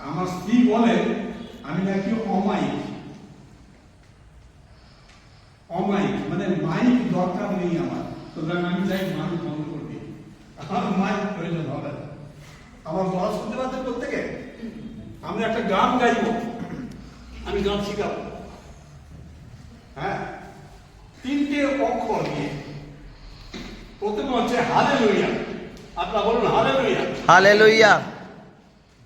আমার স্ত্রী বলে, আমি নাকি অমাইক অমাইক মানে মাইক দরকার নেই আমার। সুতরাং আমি চাই মাইক বন্ধ করে দিই। আমার মাইক প্রয়োজন হবে আমার বলা শুনতে পাচ্ছেন প্রত্যেকে? আমরা একটা গান গাইব। আমি গান শিখাবো। হ্যাঁ? তিনটে অক্ষর নিয়ে। প্রথম হচ্ছে হালে লইয়া আপনারা বলুন হালে লইয়া হালেলুয়া।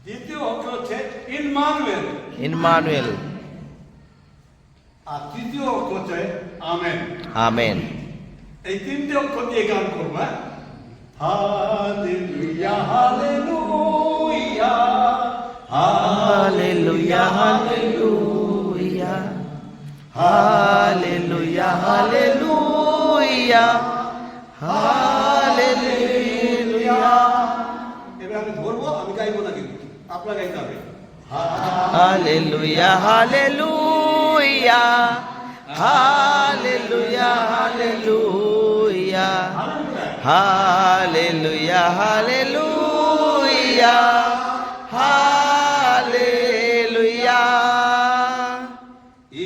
দ্বিতীয় অক্ষর হচ্ছে ইনমানুয়েল ইনমানুয়েল আর তৃতীয় অক্ষর হচ্ছে আমেন। আমেন। এই তিনটে অক্ষর দিয়ে গান করব হ্যাঁ? Hallelujah hallelujah hallelujah hallelujah hallelujah. Hallelujah hallelujah. Hallelujah hallelujah hallelujah hallelujah hallelujah hallelujah hallelujah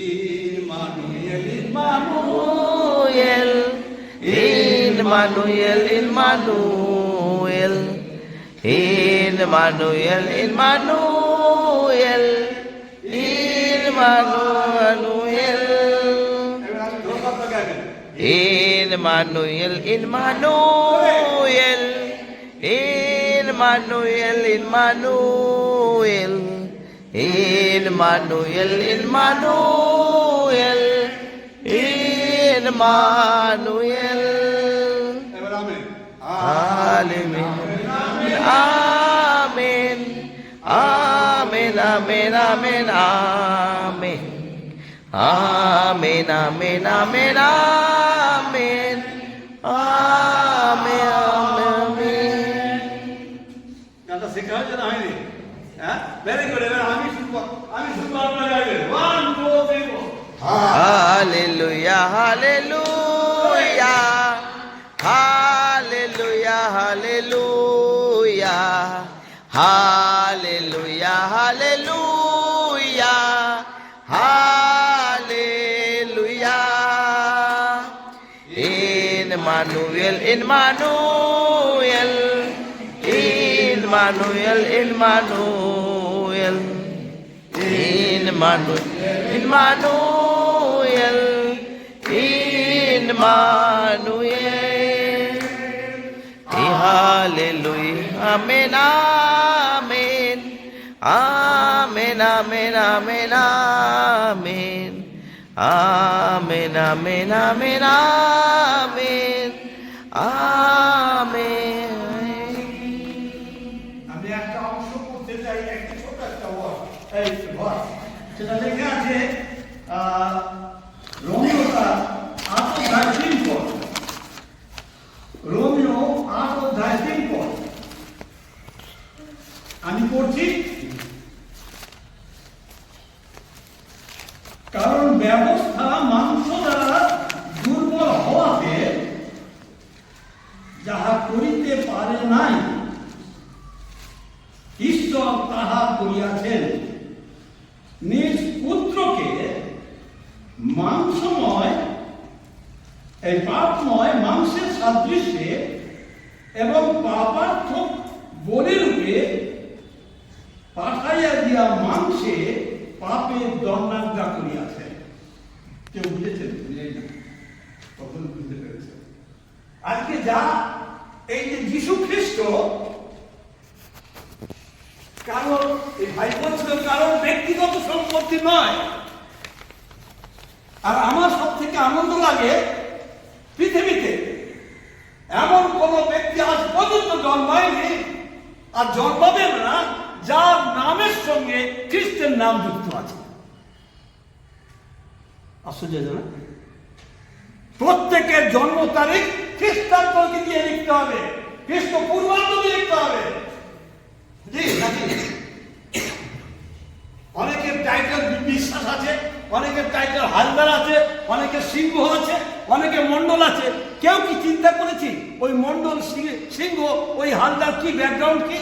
Emmanuel Emmanuel Emmanuel, Emmanuel, Immanuel, Immanuel, Immanuel. Immanuel, Immanuel, Immanuel, Immanuel, Immanuel, Immanuel, Immanuel. ആലിമിൻ Emmanuel, Emmanuel, Emmanuel, Emmanuel, Emmanuel. এবার আমি Amen. Amen. Amen. Amen. Amen. Amen. Amen. Amen. Amen. Amen. Amen. Amen. গানটা শেখা হয়েছে না হয়নি হ্যাঁ very good এবার আমি শুনব আমি শুনব আপনারা গাইবেন one two three four Hallelujah, hallelujah, Emmanuel, Emmanuel, Emmanuel, Emmanuel. Emmanuel, Emmanuel, Emmanuel. Hallelujah, Amen, Amen, Amen, Amen, Amen, Amen, Amen, Amen, Amen, Amen, Amen. আমি একটা অংশ করতে চাই, একটা ছোট একটা ওয়ার্ড। এই ঘর সেটা লেখা আছে রোমিও তার আট অধ্যায় পদ রোমিও আট অধ্যায় তিন পদ আমি পড়ছি কারণ ব্যবস্থা মাংস দ্বারা দুর্বল হওয়াতে যাহা করিতে পারে নাই ঈশ্বর তাহা করিয়াছেন নিজ পুত্রকে মাংসময় এই পাপময় মাংসের সাদৃশ্যে এবং পাপার্থক বলিরূপে পাঠাইয়া দিয়া মাংসে পাপের দণ্ডাজ্ঞা করিয়াছেন কেউ বুঝেছেন বুঝেই না তখন বুঝতে পেরেছেন আজকে যা এই যে যীশু খ্রিস্ট, কারণ, এই ভাই বলছিল কারণ ব্যক্তিগত সম্পত্তি নয়। আর আমার সব থেকে আনন্দ লাগে পৃথিবীতে এমন কোন ব্যক্তি আজ পর্যন্ত জন্মায়নি আর জন্মাবেন না যার নামের সঙ্গে খ্রিস্টের নাম যুক্ত আছে। আশ্চর্য প্রত্যেকের জন্ম তারিখ খ্রিস্টাব্দকে দিয়ে লিখতে হবে। খ্রিস্ট পূর্বাব্দ দিয়ে লিখতে হবে। জি, নাকি? অনেকের টাইটেল বিশ্বাস আছে, অনেকের টাইটেল হালদার আছে, অনেকের সিংহ আছে অনেকে মন্ডল আছে। কেউ কি চিন্তা করেছি, ওই মন্ডল সিংহ, ওই হালদার কি ব্যাকগ্রাউন্ড কি?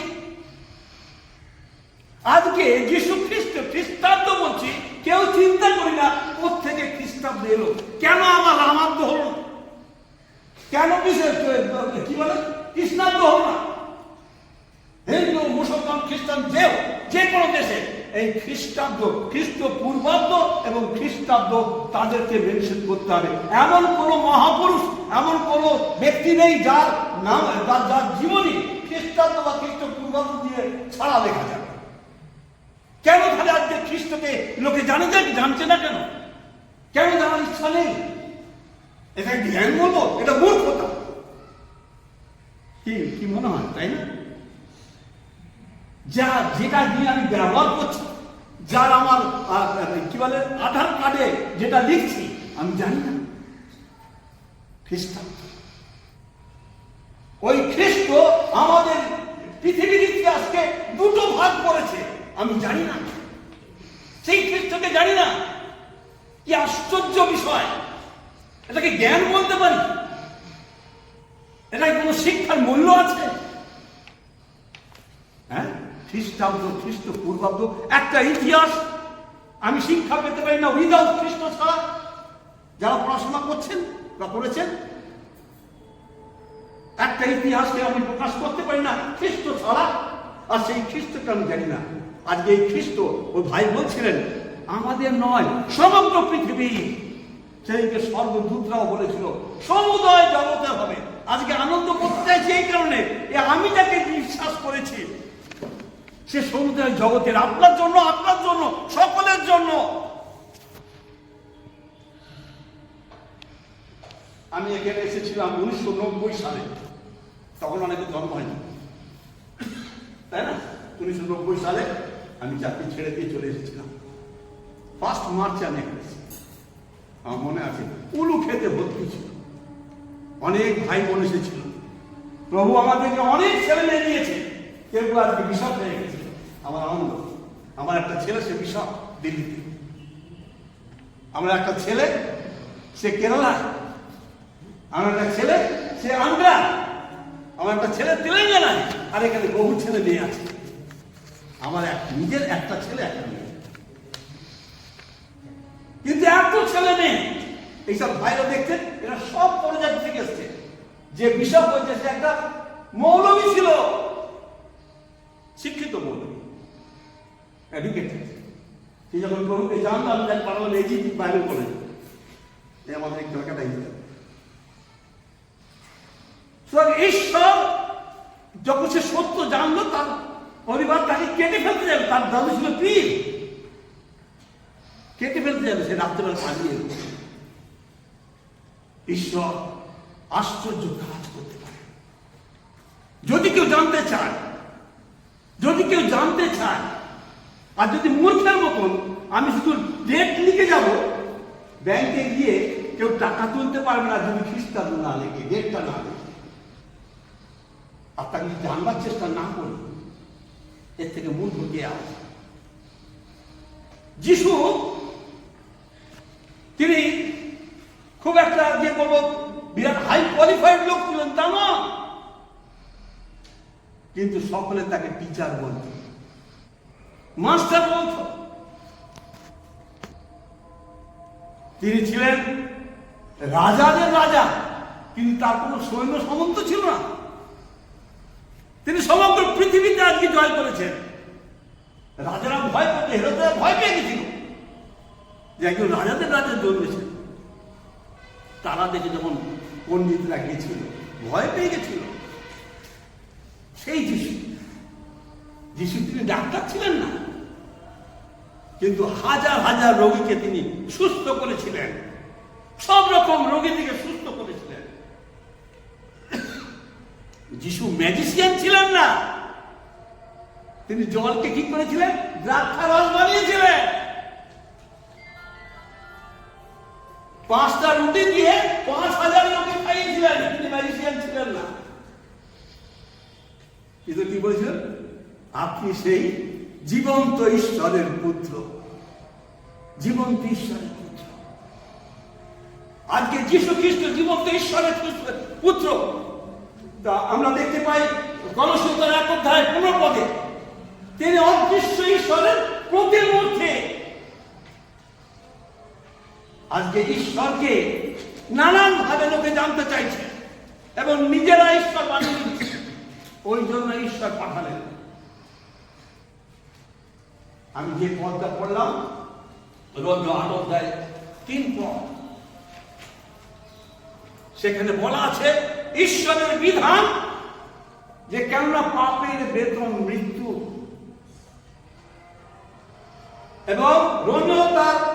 আজকে যিশু খ্রিস্ট, খ্রিস্টাব্দ বলছি, কেউ চিন্তা করি না থেকে খ্রিস্টাব্দ এলো? কেন আমার রামাব্দ হলো? না কেন বিশেষ কি বলে? কৃষ্ণাব্দ হলো না। হিন্দু, মুসলমান, খ্রিস্টান, যে যে কোনো দেশে এই খ্রিস্টাব্দ, খ্রিস্ট পূর্বাব্দ এবং খ্রিস্টাব্দ তাদেরকে মেনশন করতে হবে। এমন কোন মহাপুরুষ, এমন কোন ব্যক্তি নেই যার নাম, যার যার জীবনী খ্রিস্টাব্দ বা খ্রিস্ট পূর্বাব্দ দিয়ে ছাড়া লেখা যাবে। কেন তাহলে আজকে খ্রিস্টকে লোকে জানে জানছে না কেন? কেন জানার ইচ্ছা নেই? এটা জ্ঞান বলব এটা মূর্খতা কি মনে হয়, তাই না? যা, যেটা দিয়ে আমি ব্যবহার করছি, যার আমার কি বলে, আধার কার্ডে যেটা লিখছি, আমি জানি না। খ্রিস্টান। ওই খ্রিস্ট আমাদের পৃথিবীর ইতিহাসকে দুটো ভাগ করেছে, আমি জানি না। সেই খ্রিস্টকে জানি না। কি আশ্চর্য বিষয়। এটাকে জ্ঞান বলতে পারি? এটাই কোনো শিক্ষার মূল্য আছে? হ্যাঁ? খ্রিস্টাব্দ, খ্রিস্ট পূর্বাব্দ, একটা ইতিহাস আমি শিক্ষা পেতে পারি না উইদাউট খ্রিস্ট ছাড়া। যারা পড়াশোনা করছেন বা করেছেন, একটা ইতিহাসকে আমি প্রকাশ করতে পারি না খ্রিস্ট ছাড়া। আর সেই খ্রিস্টকে আমি জানি না। আজকে এই খ্রিস্ট ও ভাই বলছিলেন, আমাদের নয়, সমগ্র পৃথিবী সেইকে স্বর্গদূতরাও বলেছিল, সমুদয় জগতে হবে। আজকে আনন্দ করতে চাইছি এই কারণে এ আমি যাকে বিশ্বাস করেছি, সে সমুদয় জগতের আপনার জন্য আপনার জন্য, সকলের জন্য। আমি এখানে এসেছিলাম উনিশশো নব্বই সালে। তখন অনেকে জন্ম হয়নি। তাই না? উনিশশো নব্বই সালে আমি চাকরি ছেড়ে দিয়ে চলে এসেছিলাম। ফার্স্ট মার্চে আমি এখানে এসেছি। আমার মনে আছে, উলু খেতে ভর্তি ছিল। অনেক ভাই বোন এসেছিল। প্রভু আমাদেরকে অনেক ছেলে মেয়ে দিয়েছে। কেউ আজকে বিশপ হয়ে গেছে। আমার আনন্দ। আমার একটা ছেলে, সে বিশপ দিল্লিতে। আমার একটা ছেলে, সে কেরালা। আমার একটা ছেলে, সে আন্ধ্রা আমার একটা ছেলে, তেলেঙ্গানায়। আর এখানে বহু ছেলে মেয়ে আছে। আমার এক, নিজের একটা ছেলে, একটা মেয়ে। কিন্তু এত ছেলে মেয়ে, এইসব ভাইরা দেখছেন, এরা সব প্রজাতি থেকে এসছে। যে বিশপ হয়েছে সে একটা মৌলবী ছিল। শিক্ষিত মৌলবী এডুকেটেড সে যখন প্রভুকে জানলাম তাই পারলাম এই যে বাইবেল কলেজ এই আমাদের কলকাতা হিসাবে ঈশ্বর যখন সে সত্য জানলো, তার পরিবার তাকে কেটে ফেলতে যাবে, তার দাদু ছিল পীর। কেটে ফেলতে যাবে, সে রাত্রেবেলা পালিয়ে ঈশ্বর আশ্চর্য কাজ করতে পারে। যদি কেউ জানতে চায়, যদি কেউ জানতে চায়, আর যদি মূর্খের মতন আমি শুধু ডেট লিখে যাব ব্যাংকে গিয়ে কেউ টাকা তুলতে পারবে না যদি খ্রিস্টান না লেগে ডেটটা না লেগে আর তাকে জানবার চেষ্টা না করি, এর থেকে মূর্খ কে আছে? যিশু তিনি খুব একটা যে বলব, বিরাট হাই কোয়ালিফাইড লোক ছিলেন, তা না। কিন্তু সকলে তাকে টিচার বলত। মাস্টার বলত। তিনি ছিলেন রাজাদের রাজা, কিন্তু তার কোনো সৈন্য সামন্ত ছিল না। তিনি সমগ্র পৃথিবীতে আজকে জয় করেছেন। রাজারা ভয় পেতে, হেরোদেরা ভয় পেয়ে গেছিল। যে একজন রাজাদের রাজা জন্মেছেন তারা দেখে যখন পণ্ডিতরা গেছিল, ভয় পেয়ে গেছিল। সেই যিশু যিশু তিনি ডাক্তার ছিলেন না, কিন্তু হাজার হাজার রোগীকে তিনি সুস্থ করেছিলেন। সব রকম রোগী থেকে সুস্থ করেছিলেন। যিশু ম্যাজিসিয়ান ছিলেন না, তিনি জলকে কি করেছিলেন দ্রাক্ষা রস বানিয়েছিলেন। পাঁচটা রুটি দিয়ে পাঁচ হাজার লোকে খাইয়েছিলেন তিনি ম্যাজিসিয়ান ছিলেন না। কিন্তু কি বলেছিলেন আপনি সেই জীবন্ত ঈশ্বরের পুত্র। জীবন্ত ঈশ্বরের পুত্র। আজকে যীশু খ্রিস্ট জীবন্ত ঈশ্বরের পুত্র- তা আমরা দেখতে পাই গণসূত্র এক অধ্যায় পনেরো পদে, তিনি অদৃশ্য ঈশ্বরের প্রতিমূর্তি। আজকে ঈশ্বরকে নানান ভাবে লোকে জানতে চাইছে এবং নিজেরা ঈশ্বর বানিয়ে ওই জন্য ঈশ্বর পাঠালেন। আমি যে পদটা পড়লাম রোদ্র আট তিন পদ। সেখানে বলা আছে, ঈশ্বরের বিধান যে কেননা পাপের বেতন মৃত্যু। এবং রোমিও তার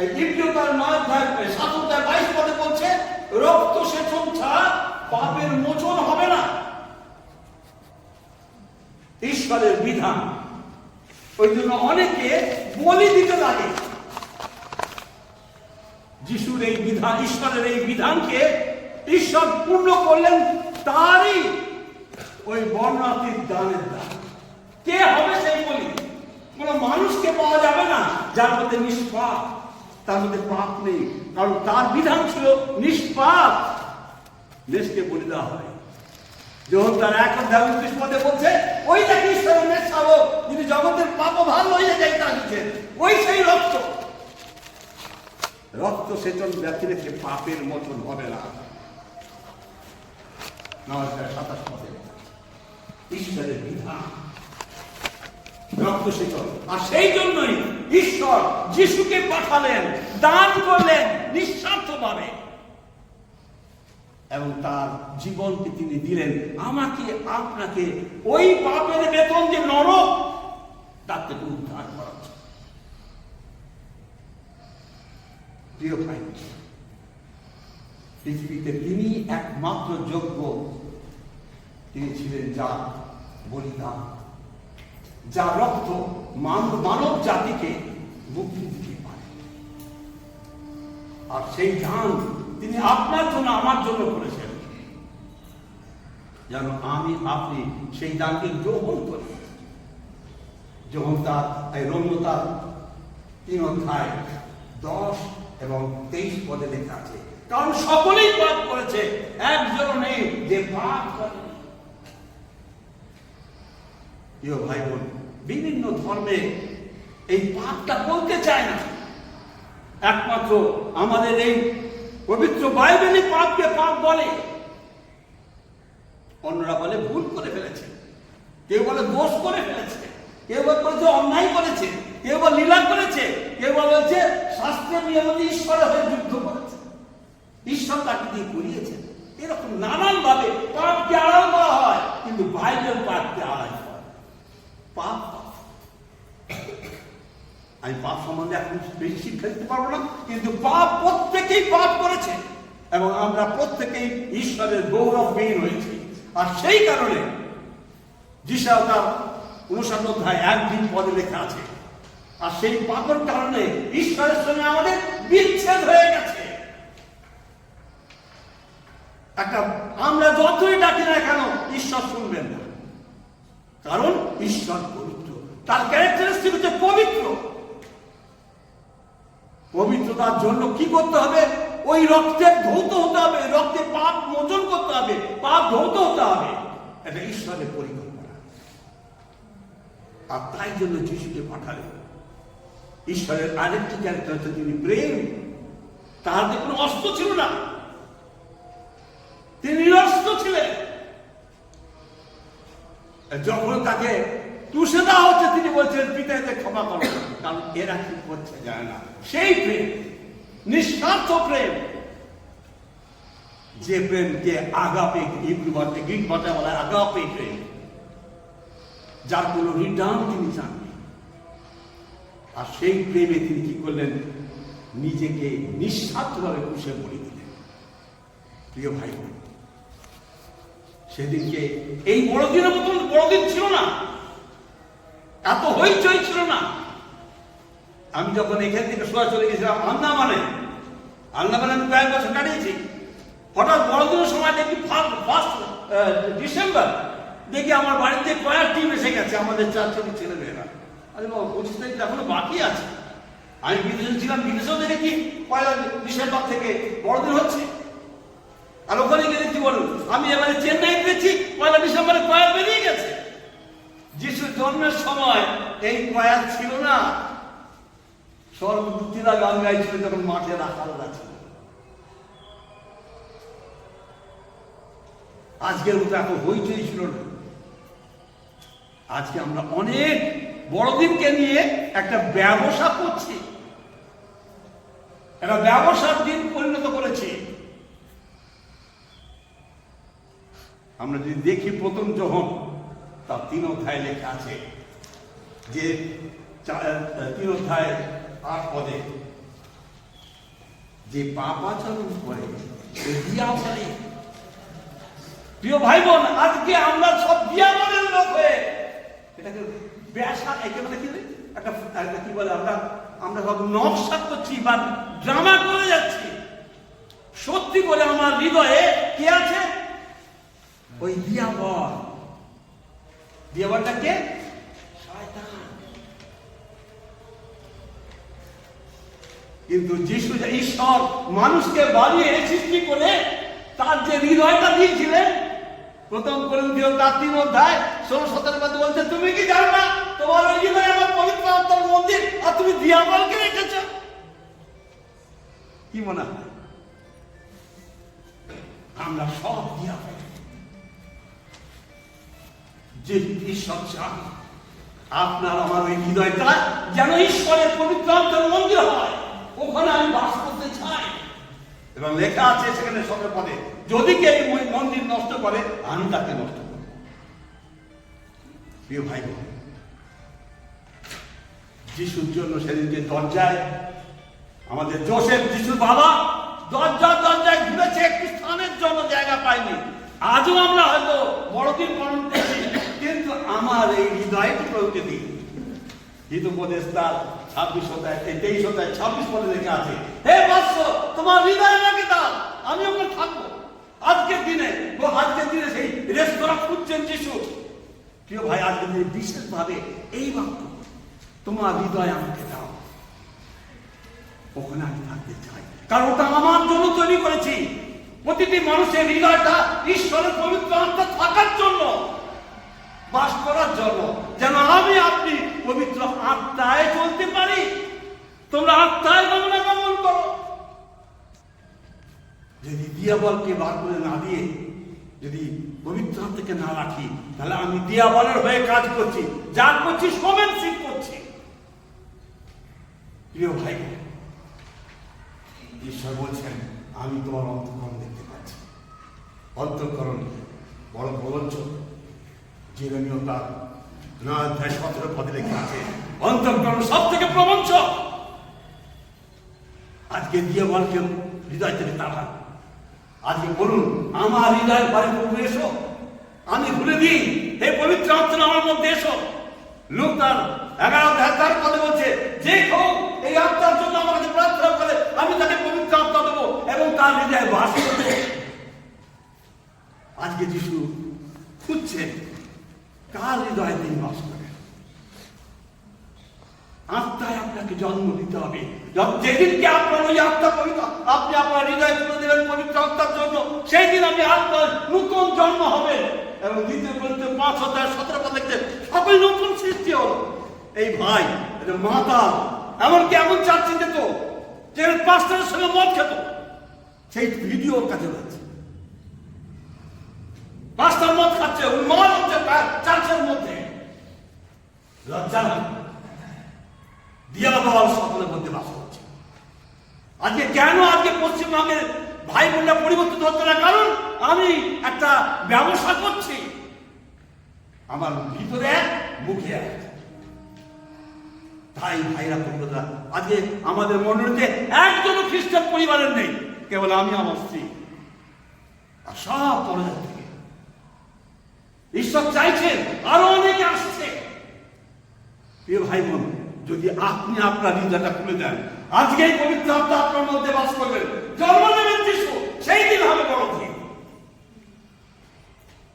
এই ইব্রিয় তার নয় অধ্যায় বাইশ পদে বলছে রক্ত সেচন ছাড়া পাপের মোচন হবে না। ঈশ্বরের বিধান। ওই জন্য অনেকে বলি দিতে লাগে। যিশুর এই বিধান, ঈশ্বরের এই বিধানকে ঈশ্বর পূর্ণ করলেন তারই ওই বর্ণাতির দানের দান। কে হবে সেই বলি? কোন মানুষকে পাওয়া যাবে না, যার মধ্যে নিষ্পাপ তার মধ্যে পাপ নেই। কারণ তার বিধান ছিল নিষ্পাপ। দেশকে বলে দেওয়া হয়। যখন তার এক অধ্যায় উনত্রিশ বলছে, ওই দেখি ঈশ্বরের শাবক যিনি জগতের পাপ ভার লইয়া যাইতে আসছেন ওই সেই রক্ত। রক্ত সেচন ব্যক্তি রেখে পাপের মতন হবে না। নমস্কার সাতাশ পদে ঈশ্বরের বিধান। রক্ত সেচন আর সেই জন্যই ঈশ্বর যিশুকে পাঠালেন, দান করলেন, নিঃস্বার্থভাবে। এবং তার জীবনকে তিনি দিলেন, আমাকে, আপনাকে, ওই পাপের বেতন যে নরক, তার থেকে উদ্ধার করার প্রিয় ভাই, পৃথিবীতে তিনি একমাত্র যোগ্য। তিনি ছিলেন যা বলিদান। যা রক্ত মানব জাতিকে মুক্তি দিতে পারে। আর সেই দান তিনি আপনার জন্য, আমার জন্য করেছেন। যেন আমি, আপনি সেই দানকে গ্রহণ করি যখন তার এই রম্যতার তিন অধ্যায় দশ এবং তেইশ পদে লেখা আছে, কারণ সকলেই পাপ করেছে একজন নেই যে পাপ করে। ভাই বোন বিভিন্ন ধর্মে এই পাপটা বলতে চায় না। একমাত্র আমাদের এই পবিত্র বাইবেলই পাপকে পাপ বলে। অন্যরা বলে ভুল করে ফেলেছে। কেউ বলে দোষ করে ফেলেছে। কেউ বলছে অন্যায় করেছে। কেউ বলে লীলা করেছে। কেউ বলছে শাস্ত্রের নিয়ম অনুযায়ী ঈশ্বরের হয়ে যুদ্ধ করেছে। ঈশ্বর তাকে দিয়ে করিয়েছেন। এরকম নানান ভাবে পাপকে আড়াল করা হয়, কিন্তু বাইবেল পাপকে আড়াল পাপ পাপ আমি পাপ সম্বন্ধে এখন বেশি শিক্ষা দিতে পারব না, কিন্তু পাপ প্রত্যেকেই পাপ করেছে, এবং আমরা প্রত্যেকেই ঈশ্বরের গৌরবহীন হয়েছি। আর সেই কারণে যিশা তার উনষাট অধ্যায় একদিন পদে লেখা আছে, আর সেই পাপের কারণে ঈশ্বরের সঙ্গে আমাদের বিচ্ছেদ হয়ে গেছে। একটা, আমরা যতই ডাকি না কেন, ঈশ্বর শুনবেন না। কারণ ঈশ্বর তার ক্যারেক্টারিস্টিক হচ্ছে পবিত্র। পবিত্রতার জন্য কি করতে হবে? ওই রক্তে ধৌত হতে হবে রক্তে পাপ মোচন করতে হবে, পাপ ধৌত হতে হবে। এটা ঈশ্বরের পরিকল্পনা। আর তাই জন্য যিশুকে পাঠালেন ঈশ্বরের আরেকটি ক্যারেক্টার হচ্ছে তিনি প্রেম। তার যে কোনো অস্ত্র ছিল না। তিনি নিরস্ত্র ছিলেন। যখন তাকে তুষে দেওয়া হচ্ছে তিনি বলছেন পিতা এদের ক্ষমা করো। কারণ এরা কি করছে জানে না। সেই প্রেম, নিঃস্বার্থ প্রেম। যে প্রেমকে আগাপে ইব্রু ভাষায় গ্রিক ভাষায় বলা আগাপে প্রেম। যার কোনো রিটার্ন তিনি চাননি আর সেই প্রেমে তিনি কি করলেন? নিজেকে নিঃস্বার্থভাবে খুশে বলে দিলেন। প্রিয় ভাই, সেদিনকে এই বড়দিনের মতন বড়দিন ছিল না। এত হইচই ছিল না। আমি যখন এখান থেকে সোয়া চলে গেছিলাম আন্দামানে আন্দামানে আমি কয়েক বছর কাটিয়েছি। হঠাৎ বড়দিনের সময় দেখি ফার্স্ট ডিসেম্বর, দেখি আমার বাড়িতে কয়েক টিম এসে গেছে, আমাদের চার ছোট ছেলে মেয়েরা আরে বাবা পঁচিশ তারিখ এখনও বাকি আছে। আমি বিদেশে ছিলাম, বিদেশেও দেখেছি পয়লা ডিসেম্বর থেকে বড়দিন হচ্ছে। আর ওখানে গিয়ে দেখছি বলুন আমি এবারে চেন্নাই গেছি পয়লা ডিসেম্বরে কয়েক বেরিয়ে গেছে। যিশু জন্মের সময় এই প্রয়াস ছিল না। সর্বদূতিরা গান গাইছিল যখন মাঠে রাখালরা ছিল। আজকের মতো এত হইচই ছিল না। আজকে আমরা অনেক বড়দিনকে নিয়ে একটা ব্যবসা করছি। একটা ব্যবসার দিন পরিণত করেছি। আমরা যদি দেখি প্রথম যখন তার তিন অধ্যায় লেখা আছে যে তিন অধ্যায় আট পদে যে পাপাচরণ করে, সে বলে প্রিয় ভাই বোন আজকে আমরা সব লোক হয়ে এটাকে ব্যবসা একে কি একটা কি বলে, আমরা আমরা সব নকশা করছি বা ড্রামা করে যাচ্ছি। সত্যি করে আমার হৃদয়ে কে আছে? ওই দিয়াবর কে কিন্তু যিশু যে ঈশ্বর মানুষকে বানিয়ে সৃষ্টি করে, তার যে হৃদয়টা দিয়েছিলেন, প্রথম করন্থীয় তার তিন অধ্যায় ষোলো সতেরো মধ্যে বলছে, তুমি কি জানো না? তোমার ওই হৃদয় আমার পবিত্র মন্দির, আর তুমি দিয়াবলকে রেখেছ? কি মনে হয়? যে আপনার আমার ওই হৃদয়টা যেন ঈশ্বরের পবিত্র মন্দির হয়, ওখানে আমি বাস করতে চাই। এবং লেখা আছে সেখানে পদে যদি কেউ মন্দির নষ্ট করে, আমি তাকে নষ্ট করব। প্রিয় ভাই যিশুর জন্য সেদিন যে দরজায়, আমাদের জোসেফ, যিশুর বাবা, দরজা দরজায় ঘুরেছে, একটি স্থানের জন্য জায়গা পাইনি আজও আমরা হয়তো বড়দিন পালন আমার এই হৃদয়টুকুকে দিই হিতোপদেশ তার ছাব্বিশ শতায় তেইশ শতায় ছাব্বিশ পদে লেখা আছে, হে বৎস তোমার হৃদয় আমাকে দাও, আমি ওখানে থাকব। আজকের দিনে ও আজকের দিনে সেই রেস্তোরাঁ খুঁজছেন যিশু। প্রিয় ভাই, আজকের দিনে বিশেষভাবে এই বাক্য, তোমার হৃদয় আমাকে দাও। ওখানে আমি থাকতে চাই। কারণ ওটা আমার জন্য তৈরি করেছি। প্রতিটি মানুষের হৃদয়টা ঈশ্বরের পবিত্র আত্মা থাকার জন্য বাস করার জন্য। যেন আমি আপনি পবিত্র আত্মায় চলতে পারি। তোমরা আত্মায় গমনাগমন করো। যদি দিয়াবলকে বার করে না দিয়ে, যদি পবিত্র আত্মাকে না রাখি, তাহলে আমি দিয়াবলের হয়ে কাজ করছি, যা করছি সমেনশিপ করছি। প্রিয় ভাই, ঈশ্বর বলছেন, আমি তোমার অন্তঃকরণ দেখতে পাচ্ছি। অন্তঃকরণ, বড় প্রবঞ্চ জীবনীয় তার নয় অধ্যায় সতেরো পদে লেখা আছে অন্তঃকরণ সব থেকে প্রবঞ্চ আজকে দিয়ে বলকে হৃদয় থেকে তাড়ান আজকে বলুন আমার হৃদয়ের বাড়ি প্রভু এসো। আমি ভুলে দিই হে পবিত্র আত্মা আমার মধ্যে এসো। লোক তার এগারো তার পদে বলছে যে কেউ এই আত্মার জন্য আমার কাছে প্রার্থনা করে আমি তাকে পবিত্র আত্মা দেবো এবং তার হৃদয়ে বাস করবে। আজকে যিশু খুঁজছেন কার হৃদয়ে তিনি বাস করেন আত্মায় আপনাকে জন্ম দিতে হবে। যেদিনকে আপনার ওই আত্মা পবিত্র, আপনি আপনার হৃদয় তুলে দেবেন পবিত্র আত্মার জন্য, সেই দিন আপনি আত্মার নতুন জন্ম হবে। এবং দ্বিতীয় বলতে পাঁচ হাজার সতেরো পদ সকল নতুন সৃষ্টি হল। এই ভাই, এটা মাতা, এমনকি এমন চার্চে যেত যে পাঁচটার সঙ্গে মদ খেত। সেই ভিডিও ওর কাছে পাঁচটার মদ খাচ্ছে, ওই মদ হচ্ছে চার্চের মধ্যে। লজ্জা লাগে। দিয়াবল সকলের মধ্যে বাস করছে। আজকে কেন আজকে পশ্চিমবঙ্গের ভাই বোনরা পরিবর্তিত হচ্ছে না? কারণ আমি একটা ব্যবসা করছি। আমার ভিতরে মুখে তাই ভাইরা বন্ধুরা, আজকে আমাদের মন্ডলীতে একজনও খ্রিস্টান পরিবারের নেই। কেবল আমি আমার স্ত্রী। আর সব থেকে ঈশ্বর চাইছেন, আরও অনেকে আসছে। প্রিয় ভাই বোন, যদি আপনি আপনার হৃদয়টা খুলে দেন আজকে এই পবিত্র আত্মা আপনার মধ্যে বাস করবেন জন্ম নেবেন যিশু, সেই দিন হবে বড় দিন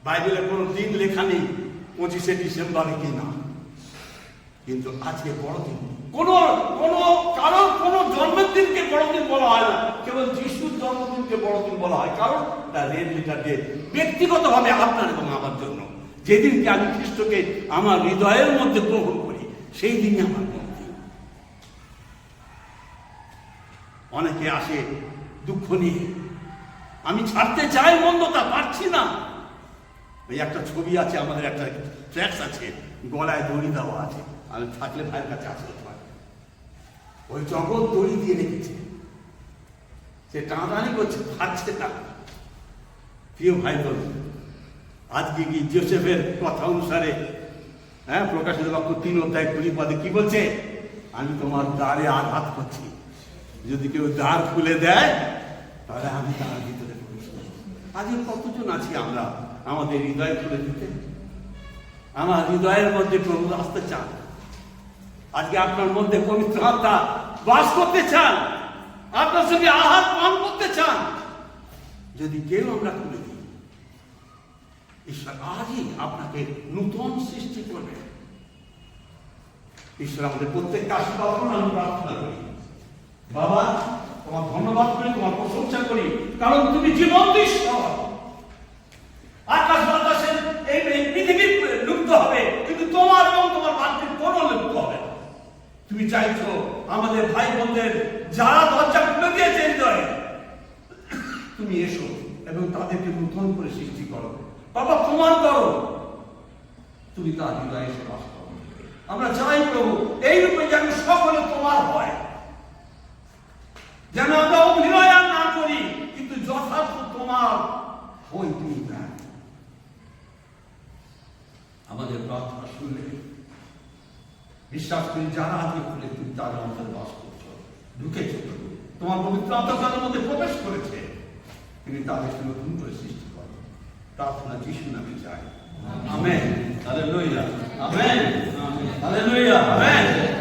বাইবেলে কোনো দিন লেখা নেই, পঁচিশে ডিসেম্বরে কি না। কিন্তু আজকে বড়দিন। কোন কোন কারণ, কোন জন্মের দিনকে বড়দিন বলা হয় না। কেবল যিশুর জন্মদিনকে বড়দিন বলা হয়। কারণ তার রেড লিটার ডে ব্যক্তিগতভাবে আপনার এবং আমার জন্য। যেদিনকে আমি খ্রিস্টকে আমার হৃদয়ের মধ্যে গ্রহণ করি, সেই দিনই আমার মুক্তি অনেকে আসে দুঃখ নিয়ে। আমি ছাড়তে চাই মন্দতা পারছি না। ওই একটা ছবি আছে, আমাদের একটা ট্র্যাক্স আছে, গলায় দড়ি দেওয়া আছে, আমি থাকলে ভাইয়ের কাছে আসতে পারি ওই জগৎ দড়ি দিয়ে রেখেছে। সে টানাটানি করছে পারছে না। প্রিয় ভাই বোন, আজকে কি জোসেফের কথা অনুসারে হ্যাঁ প্রকাশিত বাক্য তিন অধ্যায় কুড়ি পদে কি বলছে? আমি তোমার দ্বারে আঘাত করছি। যদি কেউ দ্বার খুলে দেয়, তাহলে আমি তার ভিতরে প্রবেশ। আজকে কতজন আছি আমরা? আমাদের হৃদয় খুলে দিতে। আমার হৃদয়ের মধ্যে প্রভু আসতে চান। আজকে আপনার মধ্যে পবিত্র আত্মা বাস করতে চান। আপনার সঙ্গে আহার পান করতে চান। যদি কেউ আমরা খুলে দিই, ঈশ্বর আজই আপনাকে নূতন সৃষ্টি করবে। ঈশ্বর আমাদের প্রত্যেককে আশীর্বাদ করুন আমি প্রার্থনা করি। বাবা, তোমার ধন্যবাদ করি, তোমার প্রশংসা করি। কারণ তুমি জীবন্ত ঈশ্বর আকাশ বাতাসের এই এই পৃথিবী লুপ্ত হবে কিন্তু তোমার এবং তোমার বাক্যের কোনো লুপ্ত হবে না তুমি চাইছো, আমাদের ভাই বোনদের যারা দরজা খুলে দিয়েছে হৃদয়ে, তুমি এসো এবং তাদেরকে নূতন করে সৃষ্টি করো। বাবা তোমার করো। তুমি তার হৃদয়ে এসে বাস করো। আমরা চাই প্রভু, এই রূপে যেন সকলে তোমার হয়। যেন আমরা অভিনয় আর না করি, কিন্তু যথার্থ তোমার হই তুমি না আমাদের প্রার্থনা শুনলে বিশ্বাস করি যারা হাতে খুলে তুমি তার অন্তরে বাস করছ ঢুকেছো তোমার পবিত্র আত্মার মধ্যে প্রবেশ করেছে। তিনি তাদেরকে নতুন করে সৃষ্টি করেন। প্রার্থনা যিশু নামে চাই। Amen. Hallelujah. Amen. Hallelujah. Amen.